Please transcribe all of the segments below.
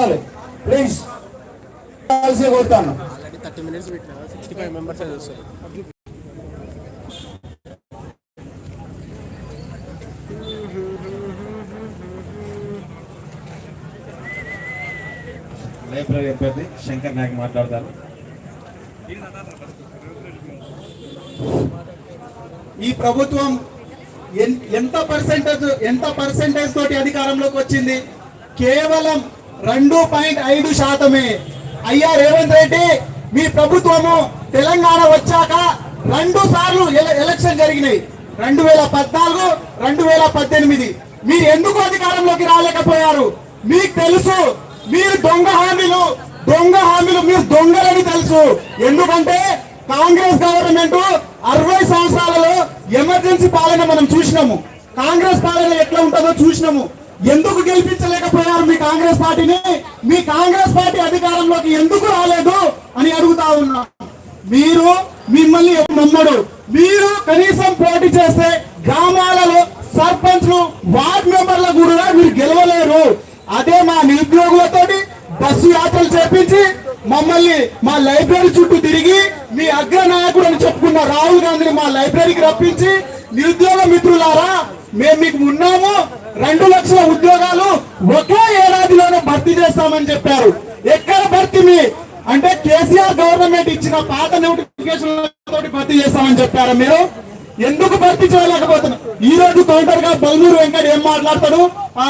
రావాలి ప్లీజ్ కావాల్సి కోరుతాను ఆల్రెడీ థర్టీ మినిట్స్ పెట్టినా సిక్స్టీ ఫైవ్ మెంబర్స్ చూస్తారు లైబ్రరీ అభ్యర్థి శంకర్ నాయక్ మాట్లాడతారు. ఈ ప్రభుత్వం ఎంత పర్సెంటేజ్ ఎంత పర్సెంటేజ్ తోటి అధికారంలోకి వచ్చింది? కేవలం రెండు పాయింట్ ఐదు శాతమే. అయ్యా రేవంత్ రెడ్డి మీ ప్రభుత్వము తెలంగాణ వచ్చాక రెండు సార్లు ఎల- ఎలక్షన్ జరిగినాయి. రెండు వేల పద్నాలుగు రెండు వేల పద్దెనిమిది. మీరు ఎందుకు అధికారంలోకి రాలేకపోయారు? మీకు తెలుసు మీరు దొంగ హామీలు దొంగ హామీలు మీరు దొంగలని తెలుసు. ఎందుకంటే కాంగ్రెస్ గవర్నమెంట్ అరవై సంవత్సరాలలో ఎమర్జెన్సీ పాలన మనం చూసినాము. కాంగ్రెస్ పాలన ఎట్లా ఉంటుందో చూసినాము. ఎందుకు గెలిపించలేకపోయారు మీ కాంగ్రెస్ పార్టీని? మీ కాంగ్రెస్ పార్టీ అధికారంలోకి ఎందుకు రాలేదు అని అడుగుతా ఉన్నా. మీరు మిమ్మల్ని నమ్మడు. మీరు కనీసం పోటీ చేస్తే గ్రామాలలో సర్పంచ్లు వార్డ్ మెంబర్ల కూడా మీరు గెలవలేరు. అదే మా నిరుద్యోగులతోటి బస్సు యాత్రలు చేపించి మమ్మల్ని మా లైబ్రరీ చుట్టూ తిరిగి మీ అగ్ర నాయకుడు అని చెప్పుకున్న రాహుల్ గాంధీని మా లైబ్రరీకి రప్పించి నిరుద్యోగ మిత్రులారా మేము మీకు ఉన్నాము. రెండు లక్షల ఉద్యోగాలు ఒకే ఏడాదిలోనే భర్తీ చేస్తామని చెప్పారు. ఎక్కడ భర్తీ మీ? అంటే కేసీఆర్ గవర్నమెంట్ ఇచ్చిన పాత నోటిఫికేషన్ తోటి భర్తీ చేస్తామని చెప్పారు మీరు? ఎందుకు భర్తీ చేయలేకపోతున్నారు ఈ రోజు కౌంటర్గా బల్మూరు వెంకట్ ఏం మాట్లాడతాడు? ఆ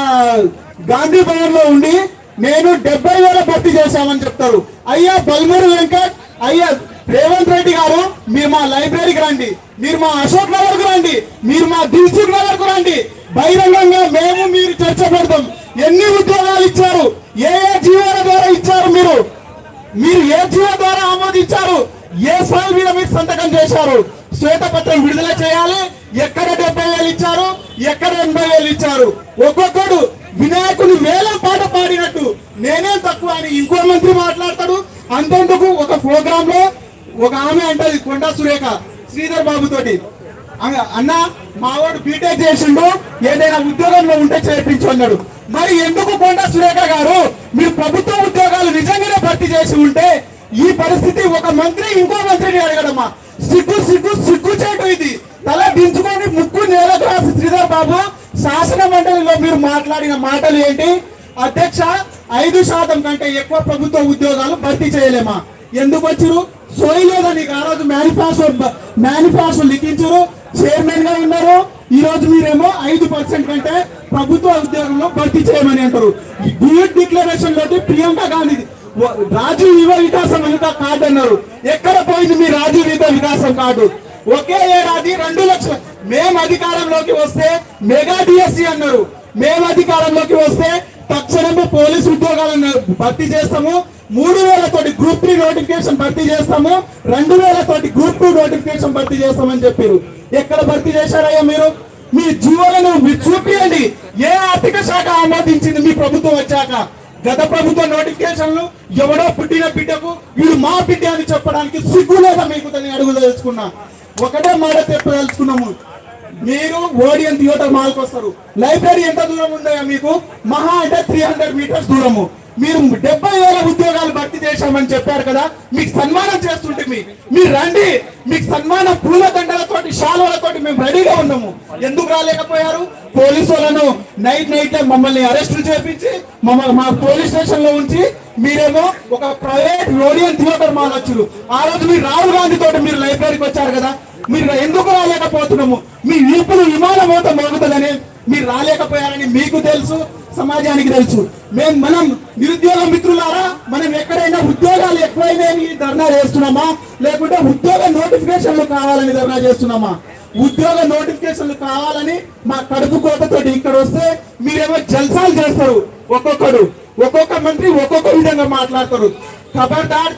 గాంధీ భవన్లో ఉండి నేను డెబ్బై వేల భర్తీ చేశామని చెప్తారు. అయ్యా బల్మూరు వెంకట్ అయ్యా రేవంత్ రెడ్డి గారు మీరు మా లైబ్రరీకి రండి. మీరు మా అశోక్ నగర్కు రండి. మీరు మా దిల్సుఖ్ నగర్కు రండి. బహిరంగంగా మేము మీరు చర్చ పెడతాం. ఎన్ని ఉద్యోగాలు ఇచ్చారు? ఏ ఏ జీవోల ద్వారా ఇచ్చారు మీరు? మీరు ఏ జీవో ద్వారా ఆమోదించారు? ఏ సాల్ మీద మీరు సంతకం చేశారు? శ్వేతపత్రం విడుదల చేయాలి. ఎక్కడ డెబ్బై వేలు ఇచ్చారు? ఎక్కడ ఎనభై వేలు ఇచ్చారు? ఒక్కొక్కడు వినాయకుని వేలం పాట పాడినట్టు. నేనే తక్కువ అని ఇంకో మంత్రి మాట్లాడతాడు. అంతెందుకు? ఒక ప్రోగ్రామ్లో ఒక ఆమె అంటది కొండా సురేఖ శ్రీధర్ బాబు తోటి అన్న- అన్న మావాడు బీటెక్ చేసిండు ఏదైనా ఉద్యోగంలో ఉంటే చేర్పించు అన్నాడు. మరి ఎందుకు కొండా సురేఖ గారు మీరు ప్రభుత్వ ఉద్యోగాలు నిజంగానే భర్తీ చేసి ఉంటే ఈ పరిస్థితి ఒక మంత్రి ఇంకో మంత్రిని అడగడమ్మా. సిగ్గు సిగ్గు సిగ్గు చేయటం ఇది. తల దించుకొని ముక్కు నేలకు రాసి శ్రీధర్ బాబు శాసన మండలిలో మీరు మాట్లాడిన మాటలు ఏంటి? అధ్యక్ష ఐదు శాతం కంటే ఎక్కువ ప్రభుత్వ ఉద్యోగాలు భర్తీ చేయలేమా? ఎందుకు వచ్చారు సోయి లేదా నీకు? ఆ రోజు మేనిఫెస్టో మేనిఫెస్టో లిఖించరు. చైర్మన్గా ఉన్నారు. ఈ రోజు మీరేమో ఐదు పర్సెంట్ కంటే ప్రభుత్వ ఉద్యోగంలో భర్తీ చేయమని అంటారు. డ్యూట్ డిక్లరేషన్ తోటి ప్రియాంక గాంధీ రాజీవ్ యువ వికాసం అనిత కార్డు అన్నారు. ఎక్కడ పోయింది మీ రాజీవ్ యువ వికాసం కార్డు? ఒకే ఏడాది రెండు లక్షలు మేము అధికారంలోకి వస్తే మెగా డిఎస్సి అన్నారు. మేము అధికారంలోకి వస్తే తక్షణము పోలీస్ ఉద్యోగాలను భర్తీ చేస్తాము. మూడు వేల కోటి గ్రూప్ త్రీ నోటిఫికేషన్ భర్తీ చేస్తాము. రెండు వేల కోటి గ్రూప్ టూ నోటిఫికేషన్ భర్తీ చేస్తామని చెప్పారు. ఎక్కడ భర్తీ చేశారయ్యా మీరు? మీ జీవోలను మీరు చూపియండి. ఏ ఆర్థిక శాఖ ఆమోదించింది మీ ప్రభుత్వం వచ్చాక? గత ప్రభుత్వ నోటిఫికేషన్లు ఎవడో పుట్టిన బిడ్డకు వీడు మా బిడ్డ అని చెప్పడానికి సిగ్గు లేదా మీకు దాన్ని అడుగు తెలుసుకున్నా. ఒకటే మాట చెప్పదలుచుకున్నాము. మీరు ఓడియన్ థియేటర్ మాల్కి వస్తారు లైబ్రరీ ఎంత దూరం ఉందయ్యా మీకు? మహా అంటే త్రీ హండ్రెడ్ మీటర్స్ దూరము. మీరు డెబ్బై వేల ఉద్యోగాలు భర్తీ చేశామని చెప్పారు కదా మీకు సన్మానం చేస్తుంటే మీరు రండి. మీకు సన్మాన పూల దండలతోటి శాలువలతోటి మేము రెడీగా ఉన్నాము. ఎందుకు రాలేకపోయారు? పోలీసు వాళ్ళను నైట్ నైట్ మమ్మల్ని అరెస్ట్ చేపించి మమ్మల్ని మా పోలీస్ స్టేషన్లో ఉంచి మీరేమో ఒక ప్రైవేట్ రోడియన్ థియేటర్ మాల్ వచ్చారు. ఆ రోజు మీరు రాహుల్ గాంధీ తోటి మీరు లైబ్రరీకి వచ్చారు కదా మీరు ఎందుకు రాలేకపోతున్నాము? మీ వీపులు విమానం అవుతా మోగుతుందని మీరు రాలేకపోయారని మీకు తెలుసు సమాజానికి తెలుసు. మేము మనం నిరుద్యోగ మిత్రులారా మనం ఎక్కడైనా ఉద్యోగాలు ఎక్కువైనాయని ధర్నా చేస్తున్నామా? లేకుంటే ఉద్యోగ నోటిఫికేషన్లు కావాలని ధర్నా చేస్తున్నామా? ఉద్యోగ నోటిఫికేషన్లు కావాలని మా కడుపు కోటతోటి ఇక్కడ వస్తే మీరేమో జల్సాలు చేస్తారు. ఒక్కొక్కడు ఒక్కొక్క మంత్రి ఒక్కొక్క విధంగా మాట్లాడతారు. ఖబర్దార్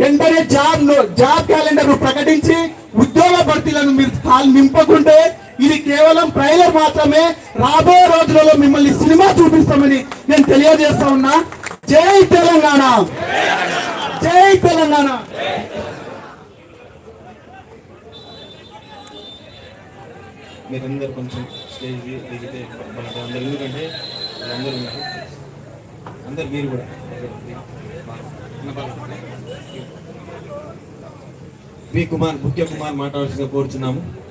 వెంటనే జాబ్ జాబ్ క్యాలెండర్ ప్రకటించి ఉద్యోగ భర్తీలను మీరు కాలు నింపకుంటే ఇది కేవలం ట్రైలర్ మాత్రమే. రాబోయే రోజులలో మిమ్మల్ని సినిమా చూపిస్తామని నేను తెలియజేస్తా ఉన్నా. జై తెలంగాణ. జై తెలంగాణ. మీరందరూ కొంచెం స్టేజ్ దిగితే బాగుంటుంది. ఎందుకంటే అందరూ ఉన్నారు. అందరు మీరు కూడా. వి కుమార్ ముఖ్య కుమార్ మాట్లాడాల్సిందిగా కోరుచున్నాము.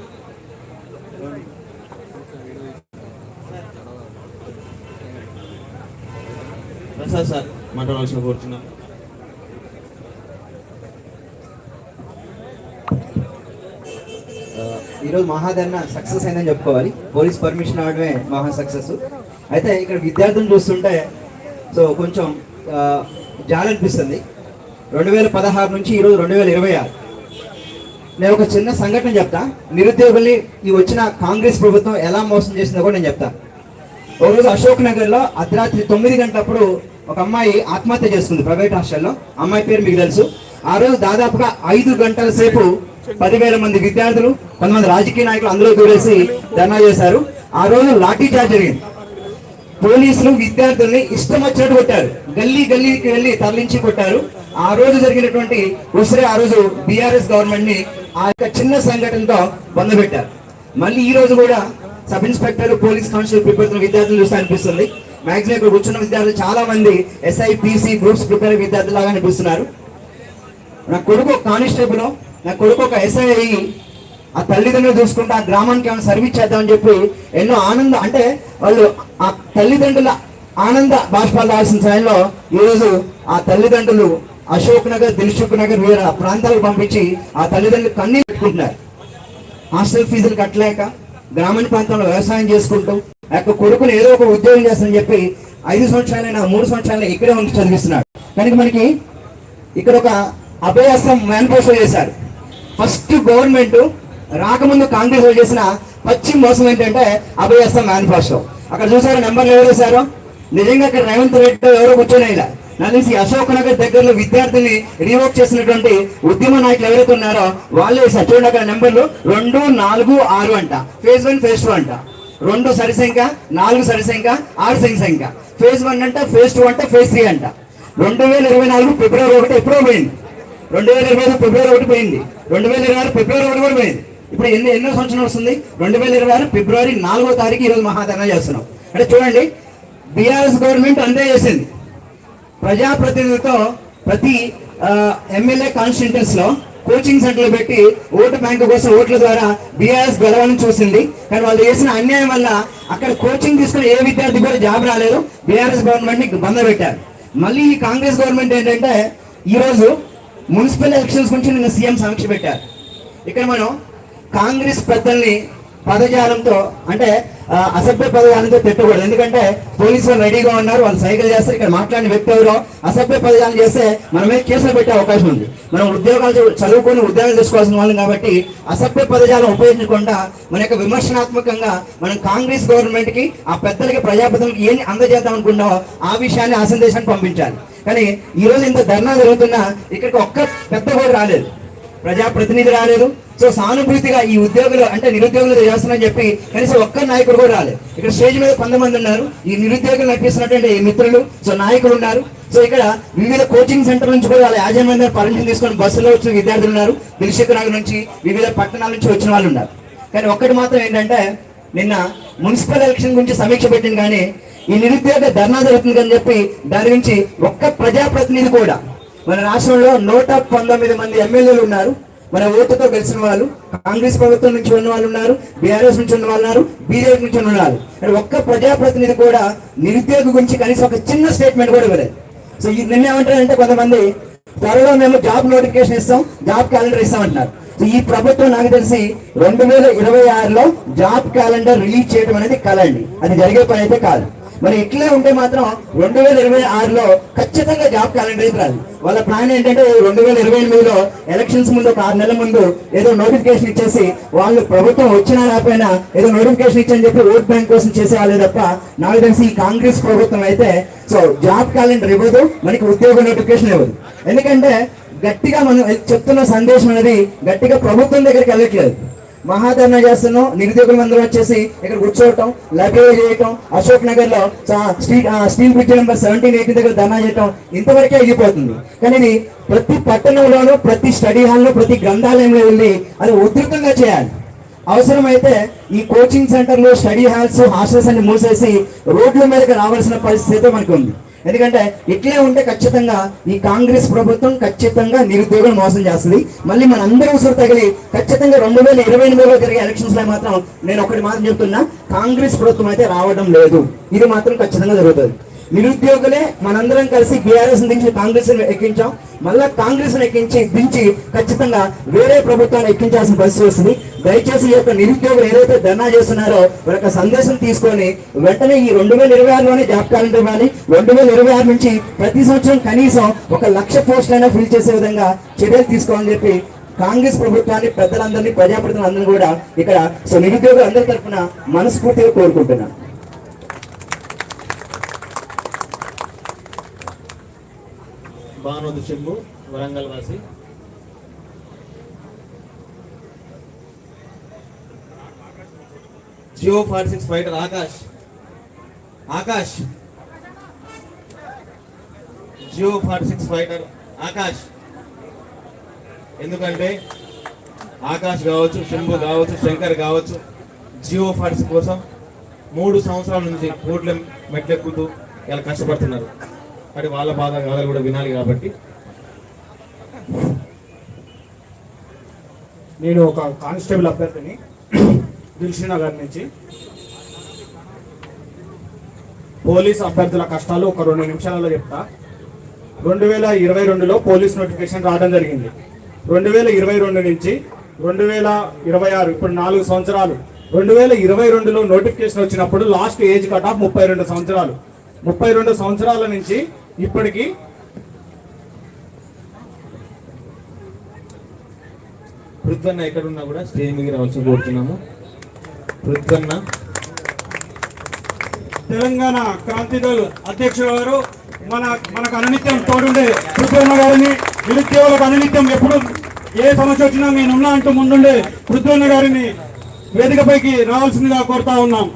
ప్రసాద్ సార్? మాట్లాడవలసిన కోరుతున్నాను ఈరోజు మహాధరణ సక్సెస్ అయిందని చెప్పుకోవాలి. పోలీస్ పర్మిషన్ అవడమే మహా సక్సెస్. అయితే ఇక్కడ విద్యార్థులు చూస్తుంటే సో కొంచెం జాలనిపిస్తుంది జాలి అనిపిస్తుంది. రెండు వేల పదహారు నుంచి ఈరోజు రెండు వేల ఇరవై ఆరు. నేను ఒక చిన్న సంఘటన చెప్తా. నిరుద్యోగుల్ని ఈ వచ్చిన కాంగ్రెస్ ప్రభుత్వం ఎలా మోసం చేసిందో కూడా నేను చెప్తా. ఒకరోజు అశోక్ నగర్లో అర్ధరాత్రి తొమ్మిది గంటలప్పుడు ఒక అమ్మాయి ఆత్మహత్య చేసుకుంది ప్రైవేట్ హాస్టల్లో. అమ్మాయి పేరు మీకు తెలుసు. ఆ రోజు దాదాపుగా ఐదు గంటల సేపు పదివేల మంది విద్యార్థులు కొంతమంది రాజకీయ నాయకులు అందులో దూరేసి ధర్నా చేశారు. ఆ రోజు లాఠీ చార్జ్ జరిగింది. పోలీసులు విద్యార్థుల్ని ఇష్టం వచ్చినట్టు కొట్టారు. గల్లీ గల్లీకి వెళ్ళి తరలించి కొట్టారు. ఆ రోజు జరిగినటువంటి ఉసిరే ఆ రోజు బీఆర్ఎస్ గవర్నమెంట్ని ఆ యొక్క చిన్న సంఘటనతో బంధపెట్టారు మళ్ళీ ఈ రోజు కూడా sub inspector police constable prepare విద్యార్థులు చూస్తే అనిపిస్తుంది. మాక్సిమం ఇక్కడ కూర్చున్న విద్యార్థులు చాలా మంది ఎస్ఐ గ్రూప్స్ ప్రిపేర్ విద్యార్థులు లాగా అనిపిస్తున్నారు. నా కొడుకు ఒక కానిస్టేబుల్ నా కొడుకు ఒక ఎస్ఐ అయ్యి ఆ తల్లిదండ్రులు చూసుకుంటే ఆ గ్రామానికి ఏమైనా సర్వీస్ చేద్దామని చెప్పి ఎన్నో ఆనందం అంటే వాళ్ళు ఆ తల్లిదండ్రుల ఆనంద బాష్పాలు రాసిన సమయంలో ఈరోజు ఆ తల్లిదండ్రులు అశోక్ నగర్ దిల్సుఖ్ నగర్ వేరే ప్రాంతాలకు పంపించి ఆ తల్లిదండ్రులు కన్నీ పెట్టుకుంటున్నారు. హాస్టల్ ఫీజులు కట్టలేక గ్రామీణ ప్రాంతంలో వ్యవసాయం చేసుకుంటూ ఆ యొక్క కొడుకుని ఏదో ఒక ఉద్యోగం చేస్తానని చెప్పి ఐదు సంవత్సరాలైనా మూడు సంవత్సరాలైనా ఇక్కడే ఉండి చదివిస్తున్నాడు. కనుక మనకి ఇక్కడ ఒక అభయాసం మేనిఫెస్టో చేశారు. ఫస్ట్ గవర్నమెంట్ రాకముందు కాంగ్రెస్ వాళ్ళు చేసిన పచ్చి మోసం ఏంటంటే అభయాసం మేనిఫెస్టో అక్కడ చూసారు నెంబర్లు ఎవరు వేశారు నిజంగా అక్కడ రేవంత్ రెడ్డి ఎవరో కూర్చొని ఇలా నాకు తెలిసి అశోక్ నగర్ దగ్గరలో విద్యార్థిని రీవోక్ చేసినటువంటి ఉద్యమ నాయకులు ఎవరైతే ఉన్నారో వాళ్ళే వేశారు చూడండి అక్కడ నెంబర్లు రెండు నాలుగు ఆరు అంట. ఫేజ్ వన్ ఫేజ్ టూ అంట. రెండు సరిసంఖ్య నాలుగు సరిసంఖ్య ఆరు సంఖ్య ఫేజ్ వన్ అంట ఫేజ్ టూ అంట ఫేజ్ త్రీ అంట. రెండు వేల ఇరవై నాలుగు ఫిబ్రవరి ఒకటి ఎప్పుడో పోయింది. రెండు వేల ఇరవై ఐదు ఫిబ్రవరి ఒకటి పోయింది. రెండు వేల ఇరవై ఆరు ఫిబ్రవరి ఒకటి కూడా పోయింది. ఇప్పుడు ఎన్ని ఎన్నో సంవత్సరం వస్తుంది? రెండు వేల ఇరవై ఆరు ఫిబ్రవరి నాలుగో తారీఖు ఈరోజు మహాధరణ చేస్తున్నాం. అంటే చూడండి బీఆర్ఎస్ గవర్నమెంట్ అంతే చేసింది. ప్రజాప్రతినిధులతో ప్రతి ఎమ్మెల్యే కాన్స్టిట్యూన్స్లో కోచింగ్ సెంటర్లు పెట్టి ఓటు బ్యాంకు కోసం ఓట్ల ద్వారా బీఆర్ఎస్ గెలవని చూసింది. కానీ వాళ్ళు చేసిన అన్యాయం వల్ల అక్కడ కోచింగ్ తీసుకున్న ఏ విద్యార్థి కూడా జాబ్ రాలేదు. బీఆర్ఎస్ గవర్నమెంట్ని బంద పెట్టారు. మళ్ళీ ఈ కాంగ్రెస్ గవర్నమెంట్ ఏంటంటే ఈరోజు మున్సిపల్ ఎలక్షన్స్ గురించి నిన్న సీఎం సమీక్ష పెట్టారు. ఇక్కడ మనం కాంగ్రెస్ పెద్దల్ని పదజాలంతో అంటే అసభ్య పదజాలంతో తిట్టకూడదు. ఎందుకంటే పోలీసులు రెడీగా ఉన్నారు వాళ్ళు సైకిల్ చేస్తారు ఇక్కడ మాట్లాడిన వ్యక్తి ఎవరో అసభ్య పదజాలం చేస్తే మన మీద కేసులు పెట్టే అవకాశం ఉంది. మనం ఉద్యోగాలు చదువుకొని ఉద్యోగాలు తీసుకోవాల్సిన వాళ్ళం కాబట్టి అసభ్య పదజాలం ఉపయోగించకుండా మన యొక్క విమర్శనాత్మకంగా మనం కాంగ్రెస్ గవర్నమెంట్కి ఆ పెద్దలకి ప్రజాప్రతినిధులకి ఏం అందజేద్దాం అనుకున్నామో ఆ విషయాన్ని ఆ సందేశాన్ని పంపించాలి. కానీ ఈ రోజు ఇంత ధర్నా జరుగుతున్నా ఇక్కడికి ఒక్క పెద్ద కూడా రాలేదు. ప్రజాప్రతినిధి రాలేదు. సో సానుభూతిగా ఈ ఉద్యోగులు అంటే నిరుద్యోగులు చేస్తున్నారని చెప్పి కనీసం ఒక్క నాయకుడు కూడా రాలేదు. ఇక్కడ స్టేజ్ మీద కొంతమంది ఉన్నారు. ఈ నిరుద్యోగులు నడిపిస్తున్నటువంటి ఈ మిత్రులు సో నాయకులు ఉన్నారు. సో ఇక్కడ వివిధ కోచింగ్ సెంటర్ నుంచి కూడా వాళ్ళ యాజమాన్యం పర్మిషన్ తీసుకొని బస్సులో వచ్చిన విద్యార్థులు ఉన్నారు. దిల్షుక్ నగర్ నుంచి వివిధ పట్టణాల నుంచి వచ్చిన వాళ్ళు ఉన్నారు. కానీ ఒక్కటి మాత్రం ఏంటంటే నిన్న మున్సిపల్ ఎలక్షన్ గురించి సమీక్ష పెట్టింది కానీ ఈ నిరుద్యోగ ధర్నా జరుగుతుంది అని చెప్పి దాని గురించి ఒక్క ప్రజాప్రతినిధి కూడా మన రాష్ట్రంలో నూట పంతొమ్మిది మంది ఎమ్మెల్యేలు ఉన్నారు. మన ఓటుతో గెలిచిన వాళ్ళు కాంగ్రెస్ ప్రభుత్వం నుంచి ఉన్న వాళ్ళు ఉన్నారు బీఆర్ఎస్ నుంచి ఉన్న వాళ్ళు ఉన్నారు బీజేపీ నుంచి ఉన్నారు. కానీ ఒక్క ప్రజాప్రతినిధి కూడా నిరుద్యోగ గురించి కనీసం ఒక చిన్న స్టేట్మెంట్ కూడా ఇవ్వలేదు. సో ఈ నిన్న ఏమంటారంటే కొంతమంది త్వరలో మేము జాబ్ నోటిఫికేషన్ ఇస్తాం జాబ్ క్యాలెండర్ ఇస్తాం అంటున్నారు. సో ఈ ప్రభుత్వం నాకు తెలిసి రెండు వేల ఇరవై ఆరులో జాబ్ క్యాలెండర్ రిలీజ్ చేయడం అనేది కలండి అది జరిగే పని అయితే కాదు. మరి ఇట్లే ఉంటే మాత్రం రెండు వేల ఇరవై ఆరులో ఖచ్చితంగా జాబ్ క్యాలెండర్ అయితే రాదు. వాళ్ళ ప్లాన్ ఏంటంటే రెండు వేల ఇరవై ఎనిమిదిలో ఎలక్షన్స్ ముందు ఒక ఆరు నెలల ముందు ఏదో నోటిఫికేషన్ ఇచ్చేసి వాళ్ళు ప్రభుత్వం వచ్చినా రాకపోయినా ఏదో నోటిఫికేషన్ ఇచ్చని చెప్పి ఓట్ బ్యాంక్ కోసం చేసేవాళ్ళే తప్ప నాకు తెలిసి ఈ కాంగ్రెస్ ప్రభుత్వం అయితే సో జాబ్ క్యాలెండర్ ఇవ్వదు మనకి ఉద్యోగ నోటిఫికేషన్ ఇవ్వదు. ఎందుకంటే గట్టిగా మనం చెప్తున్న సందేశం అనేది గట్టిగా ప్రభుత్వం దగ్గరికి వెళ్ళట్లేదు. మహాధరణ చేస్తున్నాం. నిరుద్యోగుల మందరం వచ్చేసి ఇక్కడ కూర్చోవటం లగేజ్ చేయటం అశోక్ నగర్లో స్టీల్ ఆ, steel bridge number seventeen eighteen దగ్గర ధర్నా చేయటం ఇంతవరకే అయిపోతుంది. కానీ ఇది ప్రతి పట్టణంలోనూ ప్రతి స్టడీ హాల్లో ప్రతి గ్రంథాలయంలో వెళ్ళి అది ఉధృతంగా చేయాలి. అవసరమైతే ఈ కోచింగ్ సెంటర్లు స్టడీ హాల్స్ హాస్టల్స్ అన్ని మూసేసి రోడ్ల మీదకి రావాల్సిన పరిస్థితి మనకు ఉంది ఎందుకంటే ఇట్లే ఉంటే ఖచ్చితంగా ఈ కాంగ్రెస్ ప్రభుత్వం ఖచ్చితంగా నిరుద్యోగులు మోసం చేస్తుంది. మళ్ళీ మన అందరూ ఉసురు తగిలి ఖచ్చితంగా రెండు వేల ఇరవై ఎనిమిదిలో జరిగే ఎలక్షన్స్లో మాత్రం నేను ఒకటి మాత్రం చెప్తున్నా కాంగ్రెస్ ప్రభుత్వం అయితే రావడం లేదు. ఇది మాత్రం ఖచ్చితంగా జరుగుతుంది. నిరుద్యోగులే మనందరం కలిసి బీఆర్ఎస్ దించి కాంగ్రెస్ ఎక్కించాం. మళ్ళా కాంగ్రెస్ ఎక్కించి దించి ఖచ్చితంగా వేరే ప్రభుత్వాన్ని ఎక్కించాల్సిన పరిస్థితి వస్తుంది. దయచేసి ఈ యొక్క నిరుద్యోగులు ఏదైతే ధర్నా చేస్తున్నారో వారి యొక్క సందేశం తీసుకొని వెంటనే ఈ రెండు వేల ఇరవై ఆరులోనే జాబ్ క్యాలెండర్ ఇవ్వాలి. రెండు వేల ఇరవై ఆరు నుంచి ప్రతి సంవత్సరం కనీసం ఒక లక్ష పోస్టులైనా ఫిల్ చేసే విధంగా చర్యలు తీసుకోవాలని చెప్పి కాంగ్రెస్ ప్రభుత్వాన్ని పెద్దలందరినీ ప్రజాప్రతినిధులందరినీ కూడా ఇక్కడ సో నిరుద్యోగులు అందరి తరఫున మనస్ఫూర్తిగా కోరుకుంటున్నాను బానోదు చెంబు వరంగల్ వాసి. GO forty six fighter Akash. Akash. GO forty six fighter Akash. ఎందుకంటే ఆకాష్ కావచ్చు శంభు కావచ్చు శంకర్ కావచ్చు జియో ఫార్టీ కోసం మూడు సంవత్సరాల నుంచి కోట్ల మెట్లెక్కుతూ ఇలా కష్టపడుతున్నారు. మరి వాళ్ళ బాధ వాళ్ళు కూడా వినాలి కాబట్టి. నేను ఒక కానిస్టేబుల్ అభ్యర్థిని దిల్షునగర్ నుంచి. పోలీస్ అభ్యర్థుల కష్టాలు ఒక రెండు నిమిషాలలో చెప్తా. రెండు వేల ఇరవై రెండులో పోలీస్ నోటిఫికేషన్ రావడం జరిగింది. రెండు వేల ఇరవై రెండు నుంచి రెండు వేల ఇరవై ఆరు ఇప్పుడు నాలుగు సంవత్సరాలు. రెండు వేల ఇరవై రెండులో నోటిఫికేషన్ వచ్చినప్పుడు లాస్ట్ ఏజ్ కట్ ఆఫ్ ముప్పై రెండు సంవత్సరాలు. ముప్పై రెండు సంవత్సరాల నుంచి ఇప్పటికి వృద్ధన్న ఎక్కడున్నా కూడా స్టేజ్ మీద రావాల్సి కోరుతున్నాము. తెలంగాణ క్రాంతిదళ్ అధ్యక్షుడు గారు మన మనకు అనునిత్యం తోడుండే పృథ్వన్న గారిని నిరుద్యోగులకు అనునిత్యం ఎప్పుడు ఏ సమస్య వచ్చినా మేము ఉన్నా అంటూ ముందుండే పృథ్వన్న గారిని వేదికపైకి రావాల్సిందిగా కోరుతా ఉన్నాం.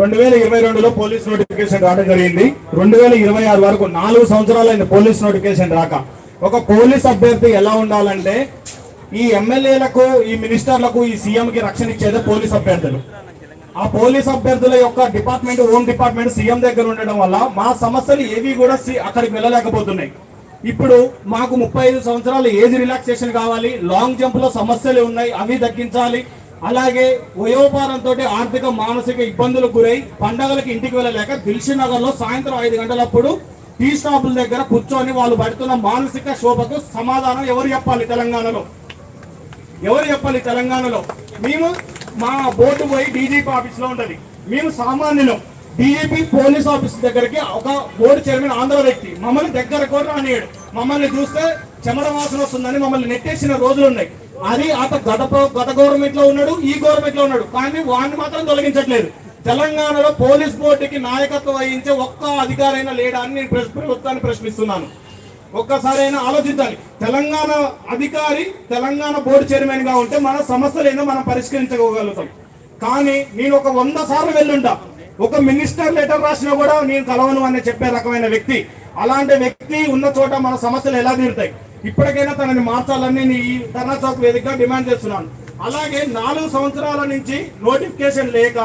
రెండు వేల ఇరవై రెండులో పోలీస్ నోటిఫికేషన్ రావడం జరిగింది. రెండు వేల ఇరవై ఆరు వరకు నాలుగు సంవత్సరాలైన పోలీస్ నోటిఫికేషన్ రాక. ఒక పోలీస్ అభ్యర్థి ఎలా ఉండాలంటే ఈ ఎమ్మెల్యేలకు ఈ మినిస్టర్లకు ఈ సీఎంకి రక్షణ ఇచ్చేదే పోలీస్ అభ్యర్థులు. ఆ పోలీస్ అభ్యర్థుల యొక్క డిపార్ట్మెంట్ హోమ్ డిపార్ట్మెంట్ సీఎం దగ్గర ఉండడం వల్ల మా సమస్యలు ఏవి కూడా అక్కడికి వెళ్ళలేకపోతున్నాయి. ఇప్పుడు మాకు ముప్పై ఐదు సంవత్సరాలు ఏజ్ రిలాక్సేషన్ కావాలి లాంగ్ జంప్లో సమస్యలు ఉన్నాయి అవి తగ్గించాలి. అలాగే వయోపారంతో ఆర్థిక మానసిక ఇబ్బందులకు గురై పండగలకు ఇంటికి వెళ్ళలేక దిల్షి నగర్లో సాయంత్రం ఐదు గంటలప్పుడు టీ స్టాపుల దగ్గర కూర్చొని వాళ్ళు పడుతున్న మానసిక శోభకు సమాధానం ఎవరు చెప్పాలి తెలంగాణలో? ఎవరు చెప్పాలి తెలంగాణలో? మేము మా బోర్డు పోయి డీజీపీ ఆఫీస్లో మేము సామాన్యులం. డీజీపీ పోలీస్ ఆఫీస్ దగ్గరికి ఒక బోర్డు చైర్మన్ ఆంధ్ర వ్యక్తి. మమ్మల్ని దగ్గర కూడా రానియాడు. మమ్మల్ని చూస్తే చెమట వాసన వస్తుందని మమ్మల్ని నెట్టేసిన రోజులు ఉన్నాయి. అది అత గత గత గవర్నమెంట్లో ఉన్నాడు ఈ గవర్నమెంట్లో ఉన్నాడు. కానీ వాడిని మాత్రం తొలగించట్లేదు. తెలంగాణలో పోలీస్ బోర్డుకి నాయకత్వం వహించే ఒక్క అధికారైనా లేడా అని నేను ప్రభుత్వాన్ని ప్రశ్నిస్తున్నాను. ఒక్కసారైనా ఆలోచించాలి. తెలంగాణ అధికారి తెలంగాణ బోర్డు చైర్మన్గా ఉంటే మన సమస్యలైనా మనం పరిష్కరించగలుగుతాం కానీ నేను ఒక వంద సార్లు వెళ్ళుంటా ఒక మినిస్టర్ లెటర్ రాసినా కూడా నేను కలవను అని చెప్పే రకమైన వ్యక్తి. అలాంటి వ్యక్తి ఉన్న చోట మన సమస్యలు ఎలా తీరుతాయి? ఇప్పటికైనా తనని మార్చాలని నేను ఈ ధర్నా చౌక్ వేదికగా డిమాండ్ చేస్తున్నాను. అలాగే నాలుగు సంవత్సరాల నుంచి నోటిఫికేషన్ లేక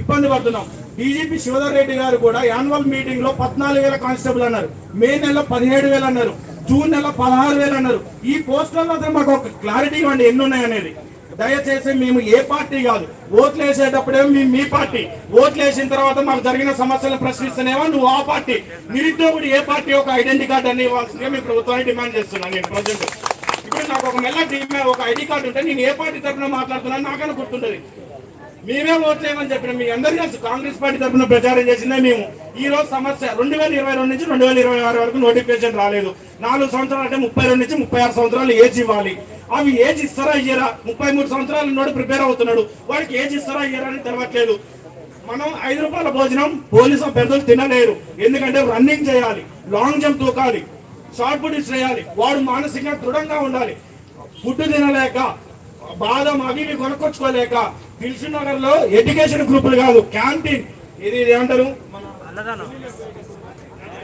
ఇబ్బంది పడుతున్నాం. డీజీపీ శివధర్ రెడ్డి గారు కూడా యాన్యువల్ మీటింగ్లో పద్నాలుగు వేల కానిస్టేబుల్ అన్నారు. మే నెల పదిహేడు వేలు అన్నారు. జూన్ నెల పదహారు వేలు అన్నారు. ఈ పోస్టులలో అసలు మాకు ఒక క్లారిటీ ఇవ్వండి ఎన్ని ఉన్నాయి అనేది దయచేసి మేము ఏ పార్టీ కాదు. ఓట్లు వేసేటప్పుడేమో మేము మీ పార్టీ. ఓట్లు వేసిన తర్వాత మాకు జరిగిన సమస్యలు ప్రశ్నిస్తేనేమో నువ్వు ఆ పార్టీ. నిరుద్యోగుడు ఏ పార్టీ ఒక ఐడెంటిటీ కార్డు అని ఇవ్వాల్సిందిగా మీ ప్రభుత్వాన్ని డిమాండ్ చేస్తున్నాను నేను ప్రజెంట్. ఇప్పుడు నాకు ఒక మెల్ల టీమ్ ఒక ఐడి కార్డు ఉంటే నేను ఏ పార్టీ తరఫున మాట్లాడుతున్నాను నాకన్నా గుర్తుంటుంది మేమే ఓట్లేమని చెప్పిన. మీ అందరికీ తెలుసు కాంగ్రెస్ పార్టీ తరఫున ప్రచారం చేసిందే మేము. ఈ రోజు సమస్య రెండు వేల ఇరవై రెండు నుంచి రెండు వేల ఇరవై ఆరు వరకు నోటిఫికేషన్ రాలేదు. నాలుగు సంవత్సరాలు అంటే ముప్పై రెండు నుంచి ముప్పై ఆరు సంవత్సరాలు ఏజ్ ఇవ్వాలి. అవి ఏజ్ ఇస్తారా ఇయ్యరా? ముప్పై మూడు సంవత్సరాల నోడు ప్రిపేర్ అవుతున్నాడు. వాడికి ఏజ్ ఇస్తారా ఇయ్యరా అని తెలవట్లేదు. మనం ఐదు రూపాయల భోజనం పోలీసు పెద్దలు తినలేరు. ఎందుకంటే రన్నింగ్ చేయాలి లాంగ్ జంప్ తూకాలి షార్ట్ పుట్ చేయాలి. వాడు మానసికంగా దృఢంగా ఉండాలి. ఫుడ్ తినలేక బాదం అవి ఇవి కొనుక్కొచ్చుకోలేక దిల్సు నగర్లో ఎడ్యుకేషన్ గ్రూపులు కాదు క్యాంటీన్. ఇది ఏమంటారు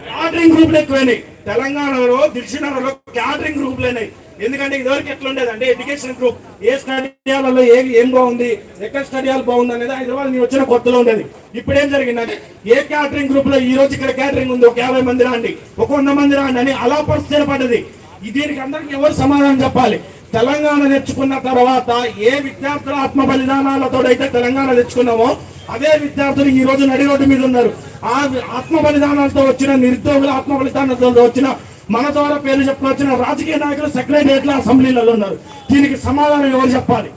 క్యాటరింగ్ గ్రూపులు ఎక్కువైనాయి. తెలంగాణలో దిల్సు నగర్లో క్యాటరింగ్ గ్రూపులు అయినాయి. ఎందుకంటే ఇదివరకు ఎట్లా ఉండేది అంటే ఎడ్యుకేషన్ గ్రూప్ ఏ స్టడీలలో ఏ ఏం బాగుంది ఎక్కడ స్టడీయాలు బాగుంది అనేది హైదరాబాద్ నేను వచ్చిన కొత్తలో ఉండేది. ఇప్పుడు ఏం జరిగిందంటే ఏ క్యాటరింగ్ గ్రూప్లో ఈ రోజు ఇక్కడ క్యాటరింగ్ ఉంది ఒక యాభై మంది రాండి ఒక వంద మంది రాండి అని అలా పరిస్థితి ఏర్పడ్డది ఈ దీనికి అందరికి ఎవరు సమాధానం చెప్పాలి? తెలంగాణ తెచ్చుకున్న తర్వాత ఏ విద్యార్థుల ఆత్మ బలిదానాలతో అయితే తెలంగాణ తెచ్చుకున్నామో అదే విద్యార్థులు ఈ రోజు నడి రోడ్డు మీద ఉన్నారు. ఆ ఆత్మ బలిదానాలతో వచ్చిన నిరుద్యోగుల ఆత్మ బలిదానాలతో వచ్చిన మన ద్వారా పేరు చెప్పుకొచ్చిన రాజకీయ నాయకులు సెక్రటరియట్ల అసెంబ్లీలలో ఉన్నారు. దీనికి సమాధానం ఎవరు చెప్పాలి?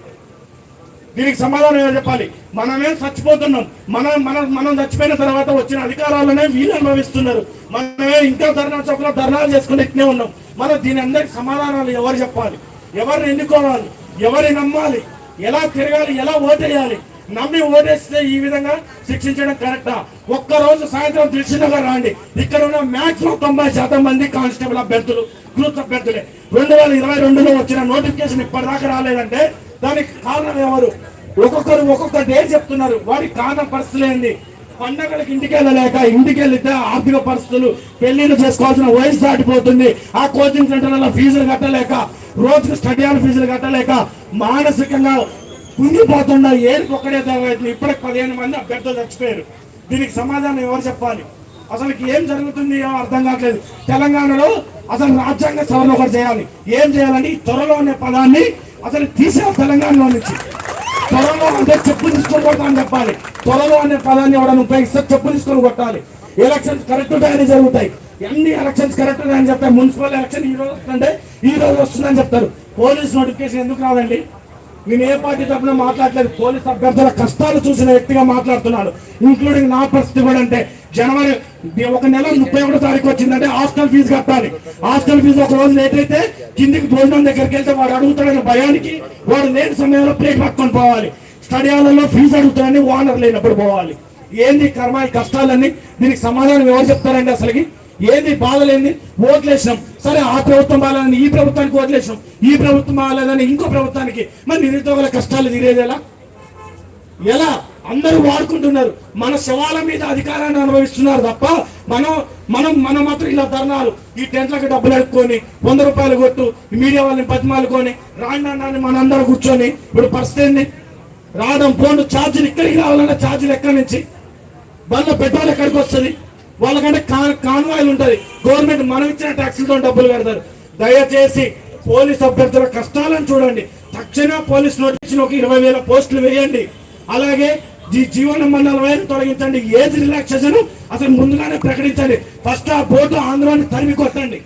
దీనికి సమాధానం ఏమో చెప్పాలి? మనమే చచ్చిపోతున్నాం. మనం మనం మనం చచ్చిపోయిన తర్వాత వచ్చిన అధికారాలనే వీళ్ళు అనుభవిస్తున్నారు. మనమే ఇంకా ధర్నా చౌకలో ధర్నాలు చేసుకుని ఇట్నే ఉన్నాం. మనం దీని అందరికి సమాధానాలు ఎవరు చెప్పాలి? ఎవరిని ఎన్నుకోవాలి? ఎవరిని నమ్మాలి? ఎలా తిరగాలి? ఎలా ఓటేయాలి? నమ్మి ఓటేస్తే ఈ విధంగా శిక్షించడం కరెక్టా ఒక్కరోజు సాయంత్రం దిల్సునగర్ రాండి. ఇక్కడ ఉన్న మాక్సిమం తొంభై శాతం మంది కానిస్టేబుల్ అభ్యర్థులు గ్రూప్ అభ్యర్థులే. రెండు వేల ఇరవై రెండులో వచ్చిన నోటిఫికేషన్ ఇప్పటిదాకా రాలేదంటే దానికి కారణం ఎవరు? ఒక్కొక్కరు ఒక్కొక్క డేట్ చెప్తున్నారు. వాడికి కారణం పరిస్థితులు ఏంది? పండగలకు ఇంటికి వెళ్ళలేక ఇంటికి వెళ్తే ఆర్థిక పరిస్థితులు పెళ్ళిళ్ళు చేసుకోవాల్సిన వయసు దాటిపోతుంది. ఆ కోచింగ్ సెంటర్లలో ఫీజులు కట్టలేక రోజుకు స్టడీ హాల్ ఫీజులు కట్టలేక మానసికంగా కుంగిపోతున్న ఏరికి ఒక్కడే దేవైతుంది. ఇప్పటికి పదిహేను మంది అభ్యర్థులు చచ్చిపోయారు. దీనికి సమాధానం ఎవరు చెప్పాలి? అసలు ఏం జరుగుతుంది ఏమో అర్థం కావట్లేదు. తెలంగాణలో అసలు రాజ్యాంగ సవరణ ఒకటి చేయాలి. ఏం చేయాలంటే ఈ త్వరలో అనే పదాన్ని అసలు తీసే తెలంగాణలో నుంచి. త్వరలో అంటే చెప్పు తీసుకొని కొడతామని చెప్పాలి. త్వరలో అనే పదాన్ని ఎవడని ఉపయోగిస్తే చెప్పు తీసుకొని కొట్టాలి. ఎలక్షన్స్ కరెక్ట్ టైం జరుగుతాయి. ఎన్ని ఎలక్షన్స్ కరెక్ట్ అని చెప్తారు? మున్సిపల్ ఎలక్షన్ ఈ రోజు వస్తుంటే ఈ రోజు వస్తుందని చెప్తారు. పోలీస్ నోటిఫికేషన్ ఎందుకు రాదండి? నేను ఏ పార్టీ తరఫున మాట్లాడలేదు. పోలీస్ అభ్యర్థుల కష్టాలు చూసిన వ్యక్తిగా మాట్లాడుతున్నాడు. ఇంక్లూడింగ్ నా పరిస్థితి కూడా అంటే జనవరి ఒక నెల ముప్పై ఒకటో తారీఖు వచ్చిందంటే హాస్టల్ ఫీజు కట్టాలి. హాస్టల్ ఫీజు ఒక రోజు లేట్ అయితే కిందికి భోజనం దగ్గరికి వెళ్తే వాడు అడుగుతాడని భయానికి వాడు లేని సమయంలో ప్లేట్ పట్టుకొని పోవాలి. స్టడీ హాల్లో ఫీజు అడుగుతాడని ఓనర్ లేనప్పుడు పోవాలి. ఏంది కర్మ ఈ కష్టాలన్నీ? దీనికి సమాధానం ఎవరు చెప్తారండి అసలుకి? ఏంది బాధలేంది? ఓట్లేసినాం. సరే ఆ ప్రభుత్వం బాగాలని ఈ ప్రభుత్వానికి ఓట్లేసినాం. ఈ ప్రభుత్వం బాగాలేదని ఇంకో ప్రభుత్వానికి. మరి నిరుద్యోగుల కష్టాలు తీరేది ఎలా? ఎలా? అందరూ వాడుకుంటున్నారు. మన శవాల మీద అధికారాన్ని అనుభవిస్తున్నారు తప్ప మనం మనం మనం మాత్రం ఇలా ధర్నాలు. ఈ టెంట్లకు డబ్బులు అడుక్కొని వంద రూపాయలు కొట్టు మీడియా వాళ్ళని బతిమాలుకొని రాండి అన్నాన్ని మనందరూ కూర్చొని ఇప్పుడు పరిస్థితి ఏంది? రావడం ఫోన్ ఛార్జీలు ఇక్కడికి రావాలన్న ఛార్జీలు ఎక్కడి నుంచి? బండ్ల పెట్రోల్ ఎక్కడికి వస్తుంది? వాళ్ళకంటే కాన్ కాన్వాయిల్ ఉంటుంది గవర్నమెంట్ మనం ఇచ్చిన ట్యాక్సీలతో డబ్బులు కడతారు. దయచేసి పోలీస్ అభ్యర్థుల కష్టాలను చూడండి. తక్షణ పోలీస్ నోటిఫికేషన్ ఒక ఇరవై వేల పోస్టులు వేయండి. అలాగే జీ జీవన మండలం తొలగించండి. ఏజ్ రిలాక్సేషన్ అసలు ముందుగానే ప్రకటించండి. ఫస్ట్ ఆ బోర్డు ఆంధ్రాన్ని తరిమి కొట్టండి.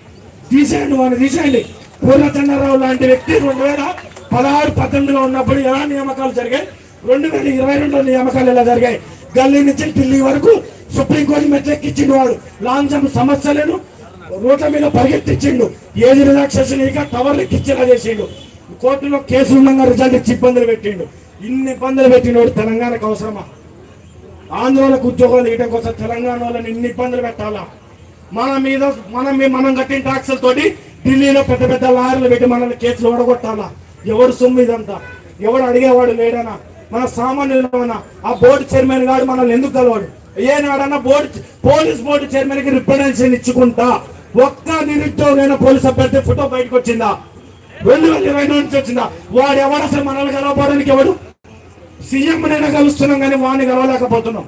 తీసేయండి వాళ్ళని తీసేయండి. పూర్ణచంద్రరావు లాంటి వ్యక్తి రెండు వేల పదహారు పద్దెనిమిదిలో ఉన్నప్పుడు ఎలా నియామకాలు జరిగాయి? రెండు వేల ఇరవై రెండులో నియామకాలు ఎలా జరిగాయి? గల్లీ నుంచి ఢిల్లీ వరకు సుప్రీంకోర్టు మెట్లెక్కిచ్చిండు వాడు. లాంగ్ జంప్ సమస్యలను రోడ్ల మీద పరిగెత్తించిండు. ఏది రిలాక్సేషన్ ఇక టవర్లు ఎక్కిచ్చేలా చేసిండు. కోర్టులో కేసు ఉండగా రిజల్ట్ ఇచ్చి ఇబ్బందులు పెట్టిండు. ఇన్ని ఇబ్బందులు పెట్టినోడు తెలంగాణకు అవసరమా? ఆంధ్రోలకు ఉద్యోగాలు ఇవ్వడం కోసం తెలంగాణ వాళ్ళని ఇన్ని ఇబ్బందులు పెట్టాలా? మన మీద మనం మనం కట్టిన ట్యాక్సులతోటి ఢిల్లీలో పెద్ద పెద్ద లారీలు పెట్టి మనల్ని కేసులు ఓడగొట్టాలా? ఎవరు సొమ్ము ఇదంతా? ఎవడు అడిగేవాడు లేడనా? మన సామాన్యులమన్నా ఆ బోర్డు చైర్మన్ గారు మనల్ని ఎందుకు కలవాడు? ఏనాడన్నా బోర్డు పోలీస్ బోర్డు చైర్మన్కి రిప్రజెంటేషన్ ఇచ్చుకుంటా? ఒక్క నిరుద్యోగైన పోలీస్ అభ్యర్థి ఫోటో బయటకు వచ్చిందా? రెండు వేల ఇరవై నుంచి వచ్చిందా? వాడు ఎవడు అసలు మనల్ని కలవడానికి ఎవడు? సీఎం నైనా కలుస్తున్నాం కానీ వాడిని కలవలేకపోతున్నాం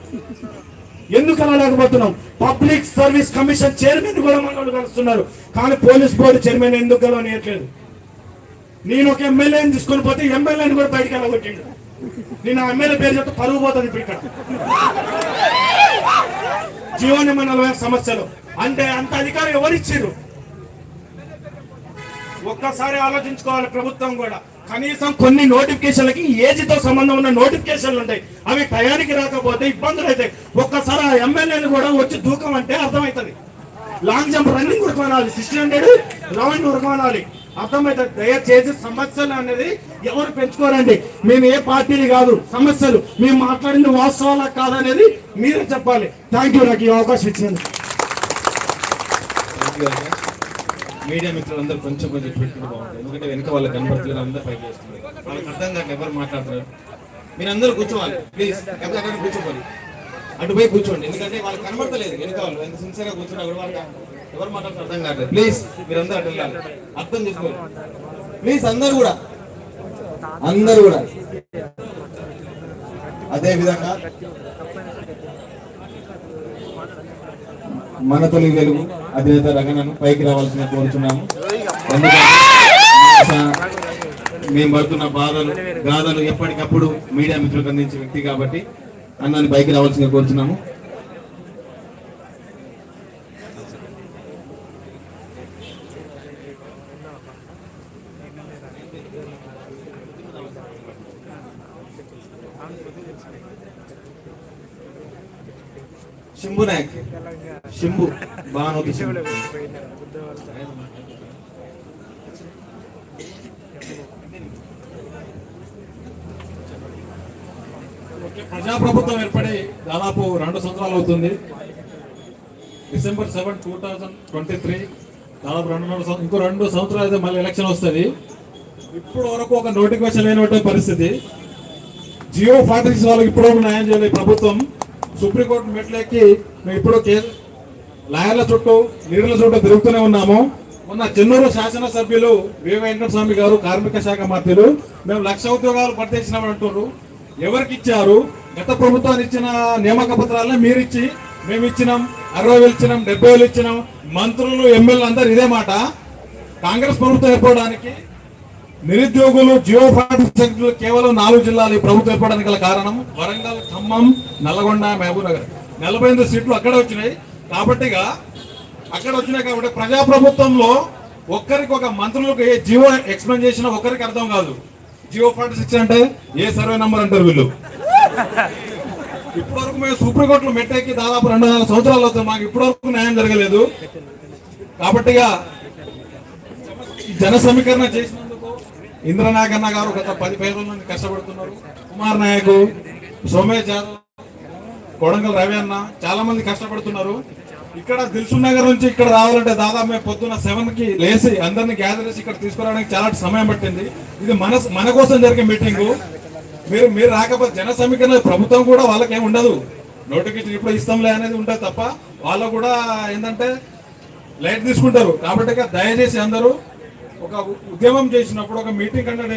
ఎందుకు కలవలేకపోతున్నాం పబ్లిక్ సర్వీస్ కమిషన్ చైర్మన్ కూడా మనోడు కలుస్తున్నారు కానీ పోలీస్ బోర్డు చైర్మన్ ఎందుకు కలవనియట్లేదు నేను ఒక ఎమ్మెల్యేని తీసుకొని పోతే ఎమ్మెల్యేని కూడా బయటకు వెళ్ళగొట్టిండు. నేను ఆ ఎమ్మెల్యే పేరు చెప్తే పరుగు పోతుంది ఇప్పుడు ఇక్కడ. జీవన నలభై సమస్యలు. అంటే అంత అధికారం ఎవరిచ్చారు ఒక్కసారి ఆలోచించుకోవాలి ప్రభుత్వం కూడా. కనీసం కొన్ని నోటిఫికేషన్లకి ఏజ్తో సంబంధం ఉన్న నోటిఫికేషన్లు ఉంటాయి. అవి టయానికి రాకపోతే ఇబ్బందులు అవుతాయి. ఒక్కసారి ఆ ఎమ్మెల్యేలు కూడా వచ్చి దూకం అంటే అర్థమవుతుంది లాంగ్ జంప్ రన్నింగ్ ఉరకమనాలి సిక్స్టీ హండ్రెడ్ రౌండ్ ఉరకమనాలి అర్థమైతే దయచేసి సమస్యలు అనేది ఎవరు పెంచుకోరండి. మేము ఏ పార్టీని కాదు సమస్యలు. మేము మాట్లాడింది వాస్తవాలా కాదనేది మీరే చెప్పాలి. థ్యాంక్ యూ నాకు ఈ అవకాశం ఇచ్చింది మీడియా మిత్రులందరూ కొంచెం కొంచెం పెట్టుకుంటే బాగుంటుంది. ఎందుకంటే వెనక వాళ్ళకి కనబడుతున్నారు అందరూ పైకి చేస్తున్నారు వాళ్ళకి అర్థం కాక ఎవరు మాట్లాడుతున్నారు? మీరు అందరూ కూర్చోవాలి ప్లీజ్ ఎవరికైనా కూర్చోవాలి అటుపై కూర్చోండి. ఎందుకంటే వాళ్ళకి కనబడతలేదు వెనక వాళ్ళు. ఎంత సిన్సియర్గా కూర్చున్నా కూడా వాళ్ళకి ఎవరు మాట్లాడుతున్నారు అర్థం కావట్లేదు. ప్లీజ్ మీరందరూ అందరూ అటు వెళ్ళాలి. అర్థం చేసుకోండి. ప్లీజ్ అందరు కూడా. అందరు కూడా. అదే విధంగా మన తొలి వెలుగు అధినేత రగణను పైకి రావాల్సిన కోరుచున్నాము. మేము పడుతున్న బాధలు గాథలు ఎప్పటికప్పుడు మీడియా మిత్రులకు అందించే వ్యక్తి కాబట్టి అన్నాన్ని పైకి రావాల్సిందిగా కోరుతున్నాము శంభు నాయక్. శంభు బాగా ప్రజాప్రభుత్వం ఏర్పడి దాదాపు రెండు సంవత్సరాలు అవుతుంది. December seven two thousand twenty three దాదాపు రెండు రెండు ఇంకో రెండు సంవత్సరాలు అయితే మళ్ళీ ఎలక్షన్ వస్తుంది. ఇప్పుడు వరకు ఒక నోటిఫికేషన్ లేనటువంటి పరిస్థితి. జియో ఫార్టీ సిక్స్ వాళ్ళకి ఇప్పుడు న్యాయం చేయలేదు ప్రభుత్వం. సుప్రీంకోర్టు మెట్లెక్కి మేము ఇప్పుడు కేసు లాయర్ల చుట్టూ లీడర్ల చుట్టూ తిరుగుతూనే ఉన్నాము. మొన్న చెన్నూరు శాసనసభ్యులు వి వెంకటస్వామి గారు కార్మిక శాఖ మంత్రులు మేము లక్ష ఉద్యోగాలు భర్తీ అంటున్నారు. ఎవరికి ఇచ్చారు? గత ప్రభుత్వాన్ని ఇచ్చిన నియామక పత్రాలనే మీరు ఇచ్చి మేము ఇచ్చినాం అరవై వేలు ఇచ్చినాం డెబ్బై వేలు ఇచ్చినాం మంత్రులు ఎమ్మెల్యేలు అందరు ఇదే మాట. కాంగ్రెస్ ప్రభుత్వం ఏర్పడడానికి నిరుద్యోగులు జియో సెక్టర్లు కేవలం నాలుగు జిల్లాలు ఈ ప్రభుత్వం ఏర్పడడానికి గల కారణం వరంగల్ ఖమ్మం నల్గొండ మహబూబ్నగర్ నలభై ఎనిమిది సీట్లు అక్కడే వచ్చినాయి. కాబట్టిగా అక్కడ వచ్చినాయి కాబట్టి ప్రజాప్రభుత్వంలో ఒక్కరికి ఒక మంత్రులకు ఏ జియో ఎక్స్ప్లెయిన్ చేసినా ఒక్కరికి అర్థం కాదు. జియో ఫార్టీ సిక్స్ అంటే ఏ సర్వే నంబర్ అంటారు వీళ్ళు? ఇప్పటివరకు మేము సుప్రీంకోర్టులో మెట్టెక్కి దాదాపు రెండు వందల సంవత్సరాలు అవుతుంది మాకు ఇప్పటివరకు న్యాయం జరగలేదు. కాబట్టిగా జన సమీకరణ చేసినందుకు ఇంద్రనాగన్న గారు గత పది పదిహేను రోజుల కష్టపడుతున్నారు. కుమార్ నాయకు సోమేష్ యాదవ్ కొడంగల్ రవి అన్న చాలా మంది కష్టపడుతున్నారు. ఇక్కడ దిల్సుఖ్ నగర్ నుంచి ఇక్కడ రావాలంటే దాదాపు మేము పొద్దున్న సెవెన్కి లేచి అందరిని గ్యాదర్ చేసి ఇక్కడ తీసుకురావడానికి చాలా సమయం పట్టింది. ఇది మన మన కోసం జరిగే మీటింగ్ మీరు మీరు రాకపోతే జన సమీకరణ ప్రభుత్వం కూడా వాళ్ళకి ఏమి ఉండదు. నోటిఫికేషన్ ఇప్పుడు ఇస్తాంలే అనేది ఉంటుంది తప్ప వాళ్ళు కూడా ఏంటంటే లైట్ తీసుకుంటారు. కాబట్టి దయచేసి అందరూ ఒక ఉద్యమం చేసినప్పుడు ఒక మీటింగ్ కండక్ట్